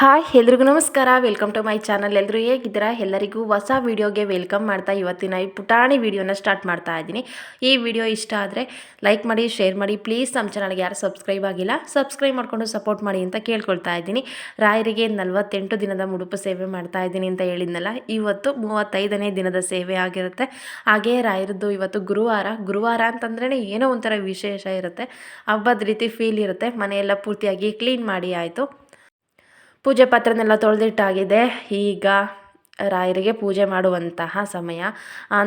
Hi, ಎಲ್ರಿಗೂ ನಮಸ್ಕಾರ. Welcome to my channel ಎಲ್ಲರೂ ಹೇಗಿದ್ದೀರಾ? ಎಲ್ಲರಿಗೂ ಹೊಸ ವೀಡಿಯೋಗೆ ವೆಲ್ಕಮ್ ಮಾಡ್ತಾ ಇವತ್ತಿನ ಈ ಪುಟಾಣಿ ವಿಡಿಯೋನ ಸ್ಟಾರ್ಟ್ ಮಾಡ್ತಾ ಇದ್ದೀನಿ. ಈ ವಿಡಿಯೋ ಇಷ್ಟ ಆದರೆ ಲೈಕ್ ಮಾಡಿ ಶೇರ್ ಮಾಡಿ. ಪ್ಲೀಸ್ ನಮ್ಮ ಚಾನಲ್ಗೆ ಯಾರು ಸಬ್ಸ್ಕ್ರೈಬ್ ಆಗಿಲ್ಲ ಸಬ್ಸ್ಕ್ರೈಬ್ ಮಾಡಿಕೊಂಡು ಸಪೋರ್ಟ್ ಮಾಡಿ ಅಂತ ಕೇಳ್ಕೊಳ್ತಾ ಇದ್ದೀನಿ. ರಾಯರಿಗೆ ನಲವತ್ತೆಂಟು ದಿನದ ಮುಡುಪು ಸೇವೆ ಮಾಡ್ತಾ ಇದ್ದೀನಿ ಅಂತ ಹೇಳಿದ್ನಲ್ಲ, ಇವತ್ತು ಮೂವತ್ತೈದನೇ ದಿನದ ಸೇವೆ ಆಗಿರುತ್ತೆ. ಹಾಗೇ ರಾಯರದ್ದು ಇವತ್ತು ಗುರುವಾರ. ಗುರುವಾರ ಅಂತಂದ್ರೇ ಏನೋ ಒಂಥರ ವಿಶೇಷ ಇರುತ್ತೆ. ಹಬ್ಬದ ರೀತಿ ಫೀಲ್ ಇರುತ್ತೆ. ಮನೆಯೆಲ್ಲ ಪೂರ್ತಿಯಾಗಿ ಕ್ಲೀನ್ ಮಾಡಿ ಆಯಿತು. ಪೂಜೆ ಪಾತ್ರನೆಲ್ಲ ತೊಳೆದಿಟ್ಟಾಗಿದೆ. ಈಗ ರಾಯರಿಗೆ ಪೂಜೆ ಮಾಡುವಂತಹ ಸಮಯ.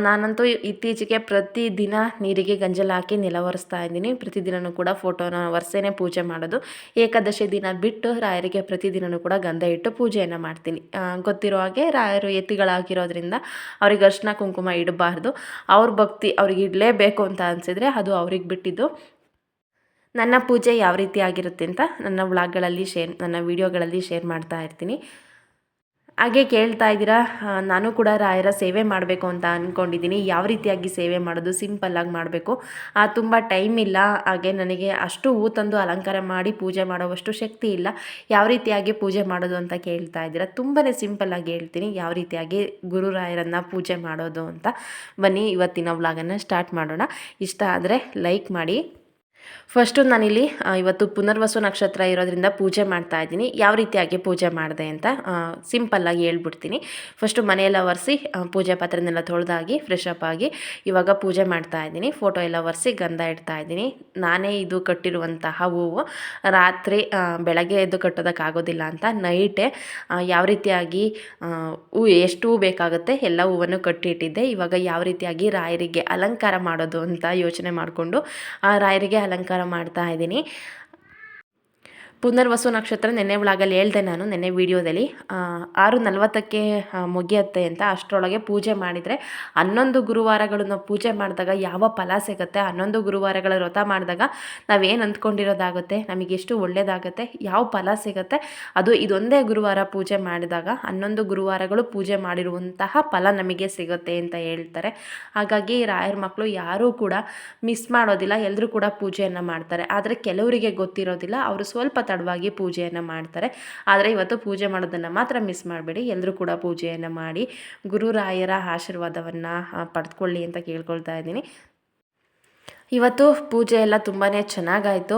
ನಾನಂತೂ ಇತ್ತೀಚೆಗೆ ಪ್ರತಿದಿನ ನೀರಿಗೆ ಗಂಜಲ ಹಾಕಿ ನೆಲ ಒರೆಸ್ತಾ ಇದ್ದೀನಿ. ಪ್ರತಿದಿನವೂ ಕೂಡ ಫೋಟೋನ ಒರೆಸೇನೆ ಪೂಜೆ ಮಾಡೋದು. ಏಕಾದಶಿ ದಿನ ಬಿಟ್ಟು ರಾಯರಿಗೆ ಪ್ರತಿದಿನವೂ ಕೂಡ ಗಂಧ ಇಟ್ಟು ಪೂಜೆಯನ್ನು ಮಾಡ್ತೀನಿ. ಗೊತ್ತಿರೋ ಹಾಗೆ ರಾಯರು ಎತ್ತಿಗಳಾಗಿರೋದ್ರಿಂದ ಅವ್ರಿಗೆ ಅರ್ಶಿನ, ಕುಂಕುಮ ಇಡಬಾರ್ದು. ಅವ್ರ ಭಕ್ತಿ ಅವ್ರಿಗೆ ಇಡಲೇಬೇಕು ಅಂತ ಅನಿಸಿದ್ರೆ ಅದು ಅವ್ರಿಗೆ ಬಿಟ್ಟಿದ್ದು. ನನ್ನ ಪೂಜೆ ಯಾವ ರೀತಿ ಆಗಿರುತ್ತೆ ಅಂತ ನನ್ನ ವ್ಲಾಗ್ಗಳಲ್ಲಿ ಶೇರ್, ನನ್ನ ವೀಡಿಯೋಗಳಲ್ಲಿ ಶೇರ್ ಮಾಡ್ತಾ ಇರ್ತೀನಿ. ಹಾಗೆ ಕೇಳ್ತಾ ಇದ್ದೀರಾ ನಾನು ಕೂಡ ರಾಯರ ಸೇವೆ ಮಾಡಬೇಕು ಅಂತ ಅಂದ್ಕೊಂಡಿದ್ದೀನಿ ಯಾವ ರೀತಿಯಾಗಿ ಸೇವೆ ಮಾಡೋದು ಸಿಂಪಲ್ಲಾಗಿ ಮಾಡಬೇಕು. ತುಂಬ ಟೈಮ್ ಇಲ್ಲ. ಹಾಗೆ ನನಗೆ ಅಷ್ಟು ಹೂ ತಂದು ಅಲಂಕಾರ ಮಾಡಿ ಪೂಜೆ ಮಾಡೋವಷ್ಟು ಶಕ್ತಿ ಇಲ್ಲ. ಯಾವ ರೀತಿಯಾಗಿ ಪೂಜೆ ಮಾಡೋದು ಅಂತ ಕೇಳ್ತಾ ಇದ್ದೀರಾ? ತುಂಬಾ ಸಿಂಪಲ್ಲಾಗಿ ಹೇಳ್ತೀನಿ. ಯಾವ ರೀತಿಯಾಗಿ ಗುರುರಾಯರನ್ನು ಪೂಜೆ ಮಾಡೋದು ಅಂತ. ಬನ್ನಿ, ಇವತ್ತಿನ ವ್ಲಾಗನ್ನು ಸ್ಟಾರ್ಟ್ ಮಾಡೋಣ. ಇಷ್ಟ ಆದರೆ ಲೈಕ್ ಮಾಡಿ. ಫಸ್ಟು ನಾನಿಲ್ಲಿ ಇವತ್ತು ಪುನರ್ವಸು ನಕ್ಷತ್ರ ಇರೋದ್ರಿಂದ ಪೂಜೆ ಮಾಡ್ತಾ ಇದ್ದೀನಿ. ಯಾವ ರೀತಿಯಾಗಿ ಪೂಜೆ ಮಾಡಿದೆ ಅಂತ ಸಿಂಪಲ್ಲಾಗಿ ಹೇಳ್ಬಿಡ್ತೀನಿ. ಫಸ್ಟು ಮನೆಯೆಲ್ಲ ಒರೆಸಿ ಪೂಜೆ ಪಾತ್ರೆನೆಲ್ಲ ತೊಳೆದಾಗಿ ಫ್ರೆಶ್ ಅಪ್ ಆಗಿ ಇವಾಗ ಪೂಜೆ ಮಾಡ್ತಾ ಇದ್ದೀನಿ. ಫೋಟೋ ಎಲ್ಲ ಒರೆಸಿ ಗಂಧ ಇಡ್ತಾ ಇದ್ದೀನಿ. ನಾನೇ ಇದು ಕಟ್ಟಿರುವಂತಹ ಹೂವು, ರಾತ್ರಿ ಬೆಳಗ್ಗೆ ಎದ್ದು ಕಟ್ಟೋದಕ್ಕಾಗೋದಿಲ್ಲ ಅಂತ ನೈಟೇ ಯಾವ ರೀತಿಯಾಗಿ ಹೂ ಎಷ್ಟು ಹೂ ಬೇಕಾಗುತ್ತೆ ಎಲ್ಲ ಹೂವನ್ನು ಕಟ್ಟಿಟ್ಟಿದ್ದೆ. ಇವಾಗ ಯಾವ ರೀತಿಯಾಗಿ ರಾಯರಿಗೆ ಅಲಂಕಾರ ಮಾಡೋದು ಅಂತ ಯೋಚನೆ ಮಾಡಿಕೊಂಡು, ಆ ರಾಯರಿಗೆ ಮಾಡ್ತಾ ಇದ್ದೀನಿ. ಪುನರ್ವಸು ನಕ್ಷತ್ರ ನೆನ್ನೆ ಒಳಗಲ್ಲಿ ಹೇಳ್ದೆ ನಾನು ನೆನ್ನೆ ವೀಡಿಯೋದಲ್ಲಿ. ಆರು ನಲವತ್ತಕ್ಕೆ ಮುಗಿಯತ್ತೆ ಅಂತ ಅಷ್ಟರೊಳಗೆ ಪೂಜೆ ಮಾಡಿದರೆ ಹನ್ನೊಂದು ಗುರುವಾರಗಳನ್ನು ಪೂಜೆ ಮಾಡಿದಾಗ ಯಾವ ಫಲ ಸಿಗುತ್ತೆ? ಹನ್ನೊಂದು ಗುರುವಾರಗಳ ವ್ರತ ಮಾಡಿದಾಗ ನಾವೇನು ಅಂದ್ಕೊಂಡಿರೋದಾಗುತ್ತೆ? ನಮಗೆ ಎಷ್ಟು ಒಳ್ಳೆಯದಾಗುತ್ತೆ ಯಾವ ಫಲ ಸಿಗುತ್ತೆ? ಅದು ಇದೊಂದೇ ಗುರುವಾರ ಪೂಜೆ ಮಾಡಿದಾಗ ಹನ್ನೊಂದು ಗುರುವಾರಗಳು ಪೂಜೆ ಮಾಡಿರುವಂತಹ ಫಲ ನಮಗೆ ಸಿಗುತ್ತೆ ಅಂತ ಹೇಳ್ತಾರೆ. ಹಾಗಾಗಿ ರಾಯರ ಮಕ್ಕಳು ಯಾರೂ ಕೂಡ ಮಿಸ್ ಮಾಡೋದಿಲ್ಲ ಎಲ್ಲರೂ ಕೂಡ ಪೂಜೆಯನ್ನು ಮಾಡ್ತಾರೆ. ಆದರೆ ಕೆಲವರಿಗೆ ಗೊತ್ತಿರೋದಿಲ್ಲ, ಅವರು ಸ್ವಲ್ಪ ತಡವಾಗಿ ಪೂಜೆಯನ್ನು ಮಾಡ್ತಾರೆ. ಆದರೆ ಇವತ್ತು ಪೂಜೆ ಮಾಡೋದನ್ನು ಮಾತ್ರ ಮಿಸ್ ಮಾಡಬೇಡಿ. ಎಲ್ಲರೂ ಕೂಡ ಪೂಜೆಯನ್ನು ಮಾಡಿ ಗುರುರಾಯರ ಆಶೀರ್ವಾದವನ್ನು ಪಡೆದುಕೊಳ್ಳಿ ಅಂತ ಕೇಳ್ಕೊಳ್ತಾ ಇದ್ದೀನಿ. ಇವತ್ತು ಪೂಜೆ ಎಲ್ಲ ತುಂಬಾ ಚೆನ್ನಾಗಾಯಿತು.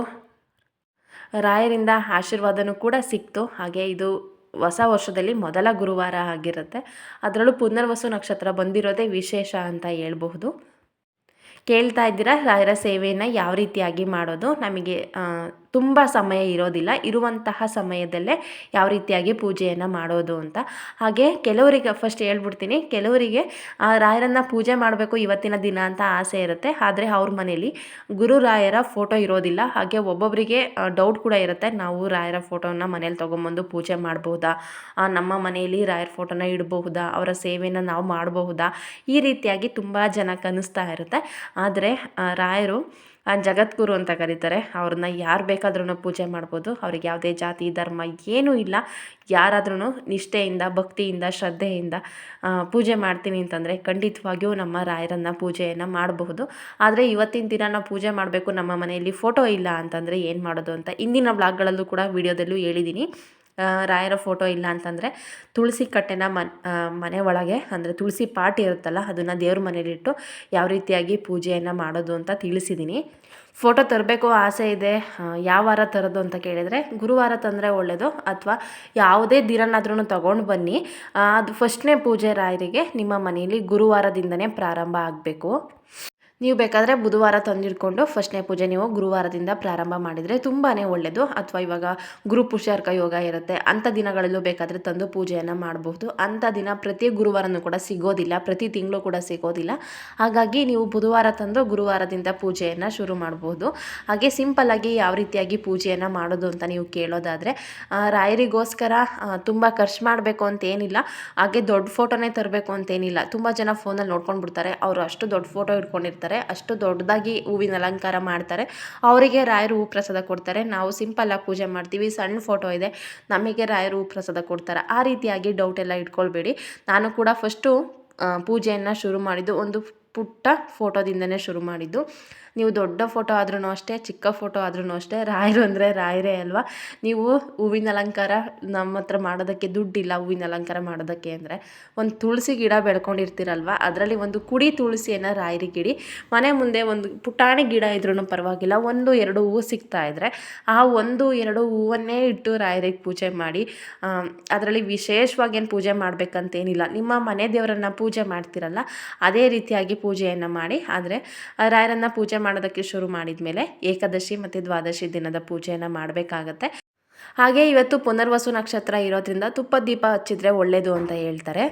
ರಾಯರಿಂದ ಆಶೀರ್ವಾದನೂ ಕೂಡ ಸಿಕ್ತು. ಹಾಗೆ ಇದು ಹೊಸ ವರ್ಷದಲ್ಲಿ ಮೊದಲ ಗುರುವಾರ ಆಗಿರುತ್ತೆ. ಅದರಲ್ಲೂ ಪುನರ್ವಸು ನಕ್ಷತ್ರ ಬಂದಿರೋದೇ ವಿಶೇಷ ಅಂತ ಹೇಳ್ಬಹುದು. ಕೇಳ್ತಾ ಇದ್ದೀರಾ? ರಾಯರ ಸೇವೆಯನ್ನು ಯಾವ ರೀತಿಯಾಗಿ ಮಾಡೋದು? ನಮಗೆ ತುಂಬ ಸಮಯ ಇರೋದಿಲ್ಲ. ಇರುವಂತಹ ಸಮಯದಲ್ಲೇ ಯಾವ ರೀತಿಯಾಗಿ ಪೂಜೆಯನ್ನು ಮಾಡೋದು ಅಂತ. ಹಾಗೆ ಕೆಲವರಿಗೆ ಫಸ್ಟ್ ಹೇಳ್ಬಿಡ್ತೀನಿ, ಕೆಲವರಿಗೆ ರಾಯರನ್ನು ಪೂಜೆ ಮಾಡಬೇಕು ಇವತ್ತಿನ ದಿನ ಅಂತ ಆಸೆ ಇರುತ್ತೆ. ಆದರೆ ಅವ್ರ ಮನೇಲಿ ಗುರು ರಾಯರ ಫೋಟೋ ಇರೋದಿಲ್ಲ. ಹಾಗೆ ಒಬ್ಬೊಬ್ಬರಿಗೆ ಡೌಟ್ ಕೂಡ ಇರುತ್ತೆ. ನಾವು ರಾಯರ ಫೋಟೋನ ಮನೇಲಿ ತೊಗೊಂಬಂದು ಪೂಜೆ ಮಾಡ್ಬೋದಾ? ನಮ್ಮ ಮನೆಯಲ್ಲಿ ರಾಯರ ಫೋಟೋನ ಇಡಬಹುದಾ? ಅವರ ಸೇವೆಯನ್ನು ನಾವು ಮಾಡಬಹುದಾ? ಈ ರೀತಿಯಾಗಿ ತುಂಬ ಜನಕ್ಕೆ ಅನ್ನಿಸ್ತಾ ಇರುತ್ತೆ. ಆದರೆ ರಾಯರು ಜಗದ್ಗುರು ಅಂತ ಕರೀತಾರೆ. ಅವ್ರನ್ನ ಯಾರು ಬೇಕಾದ್ರೂ ಪೂಜೆ ಮಾಡ್ಬೋದು. ಅವ್ರಿಗೆ ಯಾವುದೇ ಜಾತಿ, ಧರ್ಮ ಏನೂ ಇಲ್ಲ. ಯಾರಾದ್ರೂ ನಿಷ್ಠೆಯಿಂದ, ಭಕ್ತಿಯಿಂದ, ಶ್ರದ್ಧೆಯಿಂದ ಪೂಜೆ ಮಾಡ್ತೀನಿ ಅಂತಂದರೆ ಖಂಡಿತವಾಗಿಯೂ ನಮ್ಮ ರಾಯರನ್ನು ಪೂಜೆಯನ್ನು ಮಾಡಬಹುದು. ಆದರೆ ಇವತ್ತಿನ ದಿನ ನಾವು ಪೂಜೆ ಮಾಡಬೇಕು ನಮ್ಮ ಮನೆಯಲ್ಲಿ ಫೋಟೋ ಇಲ್ಲ ಅಂತಂದರೆ ಏನು ಮಾಡೋದು ಅಂತ ಇಂದಿನ ಬ್ಲಾಗ್ಗಳಲ್ಲೂ ಕೂಡ ವಿಡಿಯೋದಲ್ಲೂ ಹೇಳಿದ್ದೀನಿ ರಾಯರ ಫೋಟೋ ಇಲ್ಲ ಅಂತಂದರೆ ತುಳಸಿ ಕಟ್ಟೆನ ಮನ್ ಮನೆ ಒಳಗೆ, ಅಂದರೆ ತುಳಸಿ ಪಾಟ್ ಇರುತ್ತಲ್ಲ, ಅದನ್ನು ದೇವ್ರ ಮನೇಲಿಟ್ಟು ಯಾವ ರೀತಿಯಾಗಿ ಪೂಜೆಯನ್ನು ಮಾಡೋದು ಅಂತ ತಿಳಿಸಿದ್ದೀನಿ ಫೋಟೋ ತರಬೇಕು ಆಸೆ ಇದೆ. ಯಾವ ವಾರ ತರೋದು ಅಂತ ಕೇಳಿದರೆ ಗುರುವಾರ ತಂದರೆ ಒಳ್ಳೆಯದು ಅಥವಾ ಯಾವುದೇ ದಿನನಾದ್ರೂ ತಗೊಂಡು ಬನ್ನಿ. ಅದು ಫಸ್ಟ್ನೇ ಪೂಜೆ ರಾಯರಿಗೆ ನಿಮ್ಮ ಮನೆಯಲ್ಲಿ ಗುರುವಾರದಿಂದನೇ ಪ್ರಾರಂಭ ಆಗಬೇಕು. ನೀವು ಬೇಕಾದರೆ ಬುಧವಾರ ತಂದಿಟ್ಕೊಂಡು ಫಸ್ಟ್ನೇ ಪೂಜೆ ನೀವು ಗುರುವಾರದಿಂದ ಪ್ರಾರಂಭ ಮಾಡಿದರೆ ತುಂಬಾ ಒಳ್ಳೆಯದು ಅಥವಾ ಇವಾಗ ಗುರು ಪುಷ್ಯಾರ್ಕ ಯೋಗ ಇರುತ್ತೆ, ಅಂಥ ದಿನಗಳಲ್ಲೂ ಬೇಕಾದರೆ ತಂದು ಪೂಜೆಯನ್ನು ಮಾಡಬಹುದು. ಅಂಥ ದಿನ ಪ್ರತಿ ಗುರುವಾರನೂ ಕೂಡ ಸಿಗೋದಿಲ್ಲ, ಪ್ರತಿ ತಿಂಗಳು ಕೂಡ ಸಿಗೋದಿಲ್ಲ. ಹಾಗಾಗಿ ನೀವು ಬುಧವಾರ ತಂದು ಗುರುವಾರದಿಂದ ಪೂಜೆಯನ್ನು ಶುರು ಮಾಡಬಹುದು. ಹಾಗೆ ಸಿಂಪಲ್ಲಾಗಿ ಯಾವ ರೀತಿಯಾಗಿ ಪೂಜೆಯನ್ನು ಮಾಡೋದು ಅಂತ ನೀವು ಕೇಳೋದಾದರೆ ರಾಯರಿಗೋಸ್ಕರ ತುಂಬ ಖರ್ಚು ಮಾಡಬೇಕು ಅಂತೇನಿಲ್ಲ, ಹಾಗೆ ದೊಡ್ಡ ಫೋಟೋನೇ ತರಬೇಕು ಅಂತೇನಿಲ್ಲ. ತುಂಬ ಜನ ಫೋನಲ್ಲಿ ನೋಡ್ಕೊಂಡು ಬಿಡ್ತಾರೆ ಅವರು ಅಷ್ಟು ದೊಡ್ಡ ಫೋಟೋ ಇಟ್ಕೊಂಡಿರ್ತಾರೆ. ಅಷ್ಟು ದೊಡ್ಡದಾಗಿ ಹೂವಿನ ಅಲಂಕಾರ ಮಾಡ್ತಾರೆ. ಅವರಿಗೆ ರಾಯರು ಹೂ ಪ್ರಸಾದ ಕೊಡ್ತಾರೆ. ನಾವು ಸಿಂಪಲ್ಲಾಗಿ ಪೂಜೆ ಮಾಡ್ತೀವಿ, ಸಣ್ಣ ಫೋಟೋ ಇದೆ, ನಮಗೆ ರಾಯರು ಹೂ ಪ್ರಸಾದ ಕೊಡ್ತಾರೆ. ಆ ರೀತಿಯಾಗಿ ಡೌಟ್ ಎಲ್ಲ ಇಟ್ಕೊಳ್ಬೇಡಿ. ನಾನು ಕೂಡ ಫಸ್ಟು ಪೂಜೆಯನ್ನು ಶುರು ಮಾಡಿದ್ದು ಒಂದು ಪುಟ್ಟ ಫೋಟೋದಿಂದನೇ ಶುರು ಮಾಡಿದ್ದು. ನೀವು ದೊಡ್ಡ ಫೋಟೋ ಆದ್ರೂ ಅಷ್ಟೇ, ಚಿಕ್ಕ ಫೋಟೋ ಆದ್ರೂ ಅಷ್ಟೇ, ರಾಯರು ಅಂದರೆ ರಾಯರೇ ಅಲ್ವಾ? ನೀವು ಹೂವಿನ ಅಲಂಕಾರ ನಮ್ಮ ಹತ್ರ ಮಾಡೋದಕ್ಕೆ ದುಡ್ಡಿಲ್ಲ ಹೂವಿನ ಅಲಂಕಾರ ಮಾಡೋದಕ್ಕೆ ಅಂದರೆ. ಒಂದು ತುಳಸಿ ಗಿಡ ಬೆಳ್ಕೊಂಡಿರ್ತೀರಲ್ವ? ಅದರಲ್ಲಿ ಒಂದು ಕುಡಿ ತುಳಸಿಯನ್ನು ರಾಯರಿ ಗಿಡಿ ಮನೆ ಮುಂದೆ ಒಂದು ಪುಟಾಣಿ ಗಿಡ ಇದ್ರೂ ಪರವಾಗಿಲ್ಲ, ಒಂದು, ಎರಡು ಹೂವು ಸಿಗ್ತಾ ಇದ್ದರೆ ಆ ಒಂದು, ಎರಡು ಹೂವನ್ನೇ ಇಟ್ಟು ರಾಯರಿಗೆ ಪೂಜೆ ಮಾಡಿ. ಅದರಲ್ಲಿ ವಿಶೇಷವಾಗಿ ಏನು ಪೂಜೆ ಮಾಡಬೇಕಂತೇನಿಲ್ಲ. ನಿಮ್ಮ ಮನೆ ದೇವರನ್ನು ಪೂಜೆ ಮಾಡ್ತಿರಲ್ಲ, ಅದೇ ರೀತಿಯಾಗಿ ಪೂಜೆಯನ್ನು ಮಾಡಿ. ಆದರೆ, ರಾಯರನ್ನು ಪೂಜೆ ಮಾಡೋದಕ್ಕೆ ಶುರು ಮಾಡಿದ ಮೇಲೆ ಏಕಾದಶಿ ಮತ್ತು ದ್ವಾದಶಿ ದಿನದ ಪೂಜೆಯನ್ನು ಮಾಡಬೇಕಾಗತ್ತೆ. ಹಾಗೆ ಇವತ್ತು ಪುನರ್ವಸು ನಕ್ಷತ್ರ ಇರೋದ್ರಿಂದ ತುಪ್ಪ ದೀಪ ಹಚ್ಚಿದ್ರೆ ಒಳ್ಳೆಯದು ಅಂತ ಹೇಳ್ತಾರೆ.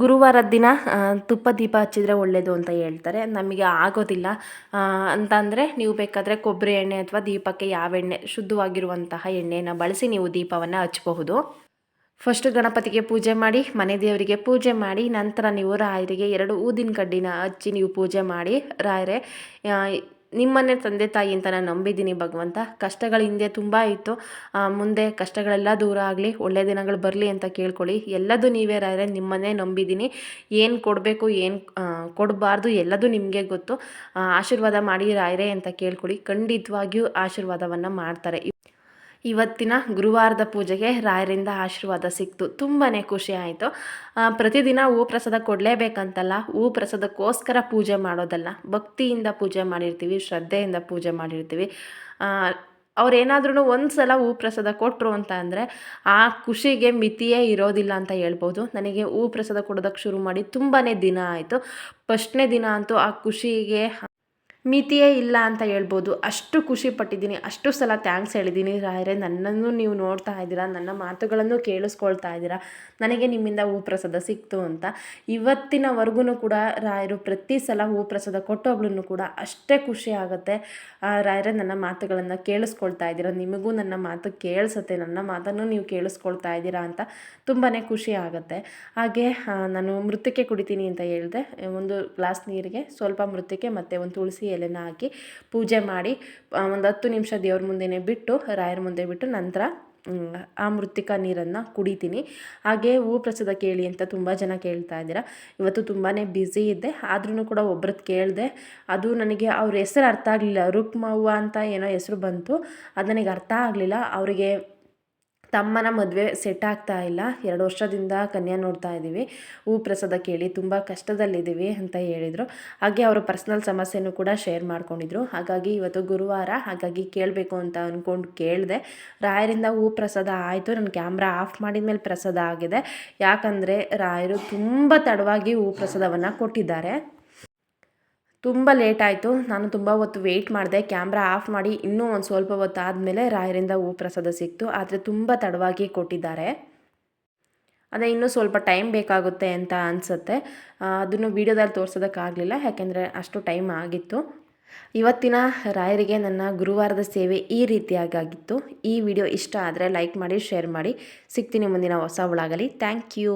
ಗುರುವಾರದ ದಿನ ತುಪ್ಪ ದೀಪ ಹಚ್ಚಿದ್ರೆ ಒಳ್ಳೆಯದು ಅಂತ ಹೇಳ್ತಾರೆ. ನಮಗೆ ಆಗೋದಿಲ್ಲ ಅಂತಂದರೆ ನೀವು ಬೇಕಾದರೆ ಕೊಬ್ಬರಿ ಎಣ್ಣೆ ಅಥವಾ ದೀಪಕ್ಕೆ ಯಾವ ಎಣ್ಣೆ ಶುದ್ಧವಾಗಿರುವಂತಹ ಎಣ್ಣೆಯನ್ನು ಬಳಸಿ ನೀವು ದೀಪವನ್ನು ಹಚ್ಚಬಹುದು ಫಸ್ಟ್ ಗಣಪತಿಗೆ ಪೂಜೆ ಮಾಡಿ, ಮನೆ ದೇವರಿಗೆ ಪೂಜೆ ಮಾಡಿ, ನಂತರ ನೀವು ರಾಯರಿಗೆ ಎರಡು ಊದಿನ ಕಡ್ಡಿನ ಹಚ್ಚಿ ನೀವು ಪೂಜೆ ಮಾಡಿ. ರಾಯರೇ ನಿಮ್ಮನ್ನೇ ತಂದೆ ತಾಯಿ ಅಂತ ನಾನು ನಂಬಿದ್ದೀನಿ ಭಗವಂತ. ಕಷ್ಟಗಳ ಹಿಂದೆ ತುಂಬ ಇತ್ತು. ಮುಂದೆ ಕಷ್ಟಗಳೆಲ್ಲ ದೂರ ಆಗಲಿ ಒಳ್ಳೆಯ ದಿನಗಳು ಬರಲಿ ಅಂತ ಕೇಳ್ಕೊಳ್ಳಿ. ಎಲ್ಲದೂ ನೀವೇ ರಾಯರೆ, ನಿಮ್ಮನ್ನೇ ನಂಬಿದ್ದೀನಿ. ಏನು ಕೊಡಬೇಕು, ಏನು ಕೊಡಬಾರ್ದು ಎಲ್ಲದೂ ನಿಮಗೆ ಗೊತ್ತು. ಆಶೀರ್ವಾದ ಮಾಡಿ ರಾಯರೇ ಅಂತ ಕೇಳ್ಕೊಳ್ಳಿ. ಖಂಡಿತವಾಗಿಯೂ ಆಶೀರ್ವಾದವನ್ನು ಮಾಡ್ತಾರೆ. ಇವತ್ತಿನ ಗುರುವಾರದ ಪೂಜೆಗೆ ರಾಯರಿಂದ ಆಶೀರ್ವಾದ ಸಿಕ್ತು. ತುಂಬಾ ಖುಷಿ ಆಯಿತು. ಪ್ರತಿದಿನ ಹೂ ಪ್ರಸಾದ ಕೊಡಲೇಬೇಕಂತಲ್ಲ, ಹೂ ಪ್ರಸಾದಕ್ಕೋಸ್ಕರ ಪೂಜೆ ಮಾಡೋದಲ್ಲ. ಭಕ್ತಿಯಿಂದ ಪೂಜೆ ಮಾಡಿರ್ತೀವಿ, ಶ್ರದ್ಧೆಯಿಂದ ಪೂಜೆ ಮಾಡಿರ್ತೀವಿ. ಅವ್ರೇನಾದ್ರೂ ಒಂದು ಸಲ ಹೂ ಪ್ರಸಾದ ಕೊಟ್ಟರು ಅಂತ ಅಂದರೆ ಆ ಖುಷಿಗೆ ಮಿತಿಯೇ ಇರೋದಿಲ್ಲ ಅಂತ ಹೇಳ್ಬೋದು. ನನಗೆ ಹೂ ಪ್ರಸಾದ ಕೊಡೋದಕ್ಕೆ ಶುರು ಮಾಡಿ ತುಂಬಾ ದಿನ ಆಯಿತು. ಫಸ್ಟ್ನೇ ದಿನ ಅಂತೂ ಆ ಖುಷಿಗೆ ಮಿತಿಯೇ ಇಲ್ಲ ಅಂತ ಹೇಳ್ಬೋದು. ಅಷ್ಟು ಖುಷಿ ಪಟ್ಟಿದ್ದೀನಿ, ಅಷ್ಟು ಸಲ ಥ್ಯಾಂಕ್ಸ್ ಹೇಳಿದ್ದೀನಿ. ರಾಯರೇ, ನನ್ನನ್ನು ನೀವು ನೋಡ್ತಾ ಇದ್ದೀರಾ, ನನ್ನ ಮಾತುಗಳನ್ನು ಕೇಳಿಸ್ಕೊಳ್ತಾ ಇದ್ದೀರಾ, ನನಗೆ ನಿಮ್ಮಿಂದ ಹೂ ಪ್ರಸಾದ ಸಿಕ್ತು ಅಂತ. ಇವತ್ತಿನವರೆಗೂ ಕೂಡ ರಾಯರು ಪ್ರತಿ ಸಲ ಹೂ ಪ್ರಸಾದ ಕೊಟ್ಟೋಗ್ಲೂ ಕೂಡ ಅಷ್ಟೇ ಖುಷಿ ಆಗುತ್ತೆ. ರಾಯರೇ, ನನ್ನ ಮಾತುಗಳನ್ನು ಕೇಳಿಸ್ಕೊಳ್ತಾ ಇದ್ದೀರಾ? ನಿಮಗೂ ನನ್ನ ಮಾತು ಕೇಳಿಸುತ್ತೆ, ನನ್ನ ಮಾತನ್ನು ನೀವು ಕೇಳಿಸ್ಕೊಳ್ತಾ ಇದ್ದೀರಾ ಅಂತ ತುಂಬಾ ಖುಷಿ ಆಗುತ್ತೆ. ಹಾಗೆ ನಾನು ಮೃತಕ್ಕೆ ಕುಡಿತೀನಿ ಅಂತ ಹೇಳಿದೆ. ಒಂದು ಗ್ಲಾಸ್ ನೀರಿಗೆ, ಸ್ವಲ್ಪ ಮೃತಕ್ಕೆ ಮತ್ತು ಒಂದು ತುಳಸಿ ಎಲೆನ ಹಾಕಿ ಪೂಜೆ ಮಾಡಿ ಒಂದು ಹತ್ತು ನಿಮಿಷ ದೇವ್ರ ಮುಂದೆನೇ ಬಿಟ್ಟು, ರಾಯರ ಮುಂದೆ ಬಿಟ್ಟು ನಂತರ ಆ ಮೃತ್ತಿಕ ನೀರನ್ನು ಕುಡಿತೀನಿ. ಹಾಗೆ ಹೂ ಪ್ರಸಾದ ಕೇಳಿ ಅಂತ ತುಂಬ ಜನ ಕೇಳ್ತಾ ಇದ್ದೀರಾ. ಇವತ್ತು ತುಂಬಾ ಬ್ಯುಸಿ ಇದ್ದೆ. ಆದ್ರೂ ಕೂಡ ಒಬ್ರದ್ದು ಕೇಳಿದೆ, ಅದು ನನಗೆ ಅವ್ರ ಹೆಸರು ಅರ್ಥ ಆಗಲಿಲ್ಲ. ರುಕ್ಮವ್ವ ಅಂತ ಏನೋ ಹೆಸರು ಬಂತು. ಅದು ನನಗೆ ಅರ್ಥ ಆಗಲಿಲ್ಲ. ಅವರಿಗೆ ತಮ್ಮನ ಮದುವೆ ಸೆಟ್ ಆಗ್ತಾ ಇಲ್ಲ. ಎರಡು ವರ್ಷದಿಂದ ಕನ್ಯಾ ನೋಡ್ತಾ ಇದ್ದೀವಿ. ಹೂ ಪ್ರಸಾದ ಕೇಳಿ ತುಂಬ ಕಷ್ಟದಲ್ಲಿದ್ದೀವಿ ಅಂತ ಹೇಳಿದರು. ಹಾಗೆ ಅವರು ಪರ್ಸ್ನಲ್ ಸಮಸ್ಯೆನೂ ಕೂಡ ಶೇರ್ ಮಾಡ್ಕೊಂಡಿದ್ರು. ಹಾಗಾಗಿ ಇವತ್ತು ಗುರುವಾರ ಹಾಗಾಗಿ ಕೇಳಬೇಕು ಅಂತ ಅಂದ್ಕೊಂಡು ಕೇಳಿದೆ. ರಾಯರಿಂದ ಹೂ ಪ್ರಸಾದ ಆಯಿತು. ನನ್ನ ಕ್ಯಾಮ್ರಾ ಆಫ್ ಮಾಡಿದ ಮೇಲೆ ಪ್ರಸಾದ ಆಗಿದೆ. ಯಾಕಂದರೆ ರಾಯರು ತುಂಬ ತಡವಾಗಿ ಹೂ ಪ್ರಸಾದವನ್ನು ಕೊಟ್ಟಿದ್ದಾರೆ. ತುಂಬ ಲೇಟ್ ಆಯಿತು. ನಾನು ತುಂಬ ಹೊತ್ತು ವೆಯ್ಟ್ ಮಾಡಿದೆ. ಕ್ಯಾಮ್ರಾ ಆಫ್ ಮಾಡಿ ಇನ್ನೂ ಒಂದು ಸ್ವಲ್ಪ ಹೊತ್ತು ಆದಮೇಲೆ ರಾಯರಿಂದ ಹೂ ಪ್ರಸಾದ ಸಿಕ್ತು. ಆದರೆ ತುಂಬ ತಡವಾಗಿ ಕೊಟ್ಟಿದ್ದಾರೆ. ಅದೇ ಇನ್ನೂ ಸ್ವಲ್ಪ ಟೈಮ್ ಬೇಕಾಗುತ್ತೆ ಅಂತ ಅನಿಸುತ್ತೆ. ಅದನ್ನು ವೀಡಿಯೋದಲ್ಲಿ ತೋರಿಸೋದಕ್ಕಾಗಲಿಲ್ಲ ಯಾಕೆಂದರೆ ಅಷ್ಟು ಟೈಮ್ ಆಗಿತ್ತು. ಇವತ್ತಿನ ರಾಯರಿಗೆ ನನ್ನ ಗುರುವಾರದ ಸೇವೆ ಈ ರೀತಿಯಾಗಿತ್ತು. ಈ ವಿಡಿಯೋ ಇಷ್ಟ ಆದರೆ ಲೈಕ್ ಮಾಡಿ, ಶೇರ್ ಮಾಡಿ. ಸಿಗ್ತೀನಿ ಮುಂದಿನ ಹೊಸ ಒಳಗಲಿ ಥ್ಯಾಂಕ್ ಯು.